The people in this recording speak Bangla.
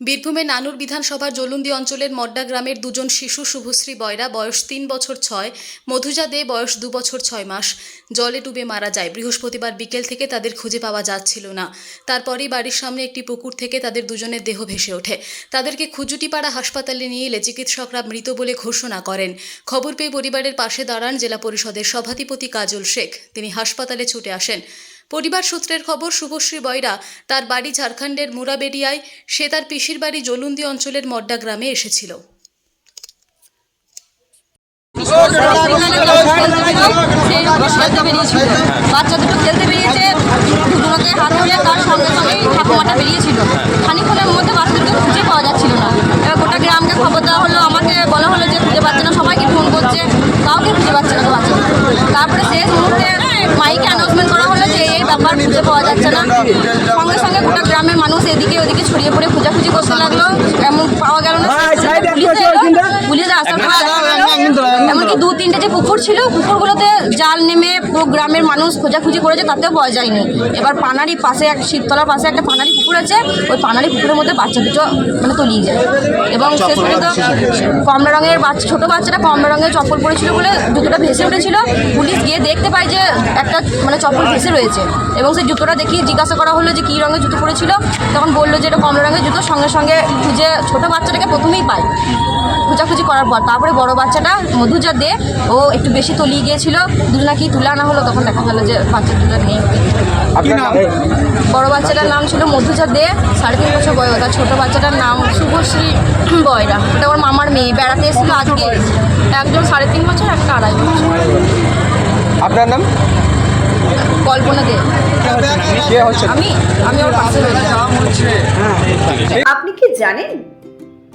বীরভূমের নানুর বিধানসভার জলুন্দি অঞ্চলের মড্ডা গ্রামের দুজন শিশু শুভশ্রী বয়রা, বয়স তিন বছর ছয়, মধুজা দে, বয়স দু বছর ছয় মাস। জলে ডুবে মারা যায়। বৃহস্পতিবার বিকেল থেকে তাদের খুঁজে পাওয়া যাচ্ছিল না। তারপরই বাড়ির সামনে একটি পুকুর থেকে তাদের দুজনের দেহ ভেসে ওঠে। তাদেরকে খুজুটিপাড়া হাসপাতালে নিয়ে এলে চিকিৎসকরা মৃত বলে ঘোষণা করেন। খবর পেয়ে পরিবারের পাশে দাঁড়ান জেলা পরিষদের সভাধিপতি কাজল শেখ। তিনি হাসপাতালে ছুটে আসেন। পরিবার সূত্রের খবর, শুভশ্রী বয়রা তার বাড়ি ঝাড়খণ্ডের মুরাবেডিয়ায়। সে তার পিসির বাড়ি জলুন্দি অঞ্চলের মড্ডা গ্রামে এসেছিল। বাচ্চা দুটো খেলতে বেরিয়েছে, দুটোকে হাত ধরে তার সঙ্গে সঙ্গে ঠাকুমাটা বেরিয়েছিল খানিক্ষণের মধ্যে বাচ্চা দুটো খুঁজে পাওয়া যাচ্ছিল না এবার গোটা গ্রামকে খবর দেওয়া হলো আমাকে বলা হলো যে খুঁজে পাচ্ছে না সবাইকে ফোন করছে কাউকে খুঁজে পাচ্ছে না তো বাচ্চা তারপরে শেষ মুহূর্তে মাইকে অ্যানাউন্সমেন্ট করা হলো যে খুঁজে পাওয়া যাচ্ছে না। সঙ্গে সঙ্গে গোটা গ্রামের মানুষ এদিকে ওদিকে ছড়িয়ে পড়ে, খোঁজাখুঁজি করতে লাগল এমন পাওয়া গেল না পুলিশ এলো পুলিশ আসার পর দেখা গেলো এমনকি দু তিনটে যে পুকুর ছিল পুকুরগুলোতে জাল নেমে পুরো গ্রামের মানুষ খোঁজাখুঁজি করেছে তাতেও পাওয়া যায়নি। এবার পানারি পাশে এক শীততলার পাশে একটা পানারি পুকুর আছে ওই পানারি পুকুরের মধ্যে বাচ্চা দুটো মানে তলিয়ে যায়। এবং শেষ পর্যন্ত কমলা রঙের বাচ্চা ছোটো বাচ্চাটা কমলা রঙের চপ্পল পরেছিল বলে জুতোটা ভেসে উঠেছিল। পুলিশ গিয়ে দেখতে পায় যে একটা মানে চপ্পল ভেসে রয়েছে। এবং সেই জুতোটা দেখিয়ে জিজ্ঞাসা করা হলো যে কী রঙের জুতো পরেছিল তখন বলল যে এটা কমলা রঙের জুতো সঙ্গে সঙ্গে খুঁজে ছোটো বাচ্চাটাকে প্রথমেই পায়। খোঁজাখুঁজি করার পর তারপরে বড় বাচ্চাটা মধুজা দে ও একটু বেশি তলিয়ে গিয়েছিল দুটো নাকি তুলে আনা হলো তখন দেখা গেলো যে বাচ্চা দুটো নেই আপনার বড় বাচ্চাটার নাম ছিল মধুজা দে সাড়ে তিন বছর বয়স আর ছোটো বাচ্চাটার নাম শুভশ্রী বয়রা। ওটা আমার মামার মেয়ে বেড়াতে এসেছিল আজকে। একজন সাড়ে তিন বছর একটা আড়াই বছর। আপনার নাম? কল্পনা দে। আমি আমি ওর পাশে রয়েছি। আপনি কি জানেন